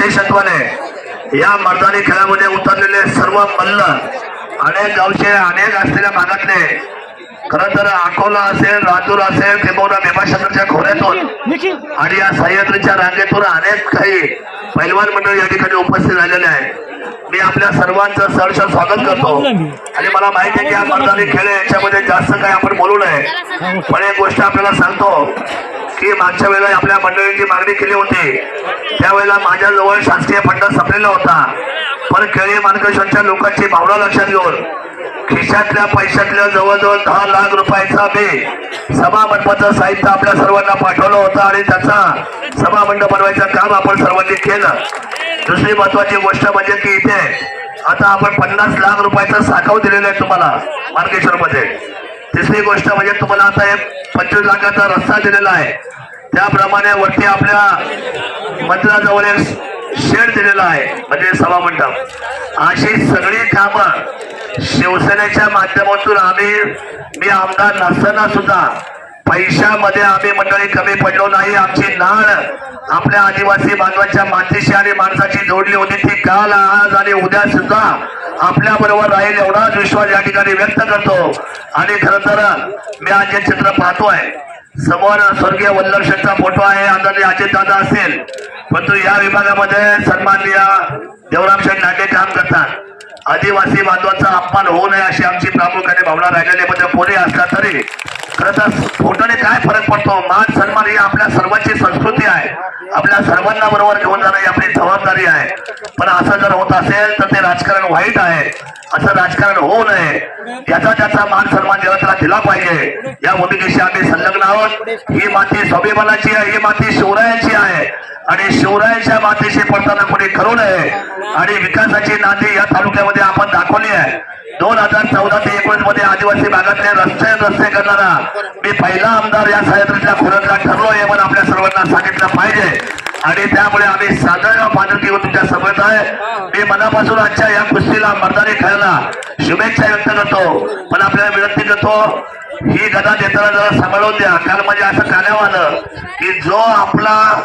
विशेषत्वाने या मर्दानी खेळामध्ये उतरलेले सर्व मल्ल अनेक गावचे अनेक असलेल्या भागातले खर तर अकोला असेल लातूर असेल किंबहुना भीमाशंकरच्या खोऱ्यातून आणि या सह्याद्रीच्या रांगेतून अनेक काही पैलवान मंडळ या ठिकाणी उपस्थित झालेले आहे मी आपल्या सर्वांचं सहर्ष स्वागत करतो. आणि मला माहिती आहे की या मर्दानी खेळ आहे, याच्यामध्ये जास्त काही आपण बोलू नये. पण एक गोष्ट आपल्याला सांगतो. की मागच्या वेळेला आपल्या मंडळींची मागणी केली होती. त्यावेळेला माझ्याजवळ शासकीय फंड संपलेला होता. पण केळी मार्गदर्शनच्या लोकांची भावना लक्षात घेऊन खिशातल्या पैशातल्या जवळजवळ दहा लाख रुपयाचा मी सभा मंडपाचं साहित्य आपल्या सर्वांना पाठवलं होतं आणि त्याचा सभा मंडप बनवायचं काम आपण सर्वांनी केलं. दुसरी महत्वाची गोष्ट म्हणजे की इथे आता आपण पन्नास लाख रुपयाचं साखव दिलेलं आहे तुम्हाला मार्गेश्वर मध्ये तिसरी गोष्ट म्हणजे तुम्हाला आता एक पंचवीस लाखाचा रस्ता दिलेला आहे. त्याप्रमाणे वरती आपल्या मंदिराजवळ एक शेड दिलेला आहे म्हणजे सभा मंडप. अशी सगळी कामं शिवसेनेच्या माध्यमातून आम्ही मी आमदार नसताना सुद्धा पैशामध्ये आम्ही मंडळी कमी पडलो नाही. आमची नाळ आपल्या आदिवासी बांधवांच्या मातीशी आणि माणसाची जोडली होती. ती काल आज आणि उद्या सुद्धा आपल्या बरोबर राहील एवढाच विश्वास या ठिकाणी व्यक्त करतो. आणि खर तर मी आज जे चित्र पाहतोय समोर स्वर्गीय वल्लभ शेठचा फोटो आहे आदरणीय अजित दादा असेल परंतु या विभागामध्ये सन्माननीय देवराम शेठ नाटे काम करतात. आदिवासी बांधवांचा अपमान होऊ नये अशी आमची प्रामुख्याने भावना राहिलेली म्हणजे पुढे असला तरी खरं तर फोटोने काय फरक पडतो? मान सन्मान ही आपल्या सर्वांची संस्कृती आहे. आपल्या सर्वांना बरोबर घेऊन जाणं ही आपली जबाबदारी आहे. पण असं जर होत असेल तर ते राजकारण वाईट आहे. असं राजकारण होऊ नये. त्याचा त्याचा मान सन्मान जगातला दिला पाहिजे. या भूमिकेशी आम्ही संलग्न आहोत. ही माती स्वाभिमानाची आहे ही माती शिवरायांची आहे. आणि शिवरायांच्या मातीशी पडताना कोणी करू नये. आणि विकासाची नांदी या तालुक्यामध्ये आपण दाखवली आहे. दोन हजार चौदा ते एकोणीसमध्ये आदिवासी भागातले रस्ते रस्ते करणारा मी पहिला आमदार या सह्याद्रीच्या खोऱ्यातला ठरलो हे पण आपल्या सर्वांना सांगितलं पाहिजे. आणि त्यामुळे आम्ही साधारण पानकी तुमच्यासमोर आहे. मी मनापासून आजच्या या कुस्तीला मर्दानी खेळायला शुभेच्छा व्यक्त करतो. पण आपल्याला विनंती करतो ही गदा देताना जरा सांभाळून द्या. कारण म्हणजे असं काण्यावर आलं की जो आपला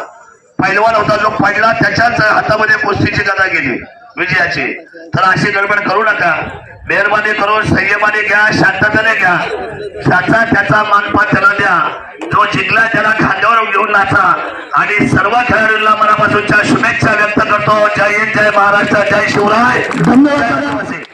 पैलवान होता जो पडला त्याच्याच हातामध्ये कुस्तीची गदा गेली विजयाची. तर अशी गडबड करू नका. मेहरबानी करून संयमाने घ्या शांततेने घ्या. त्याचा त्याचा मानपान त्याला द्या. जो जिंकला त्याला खांद्यावर घेऊन नाचा. आणि सर्व खेळाडूंना मनापासूनच्या शुभेच्छा व्यक्त करतो. जय हिंद जय महाराष्ट्र जय शिवराय. धन्यवाद.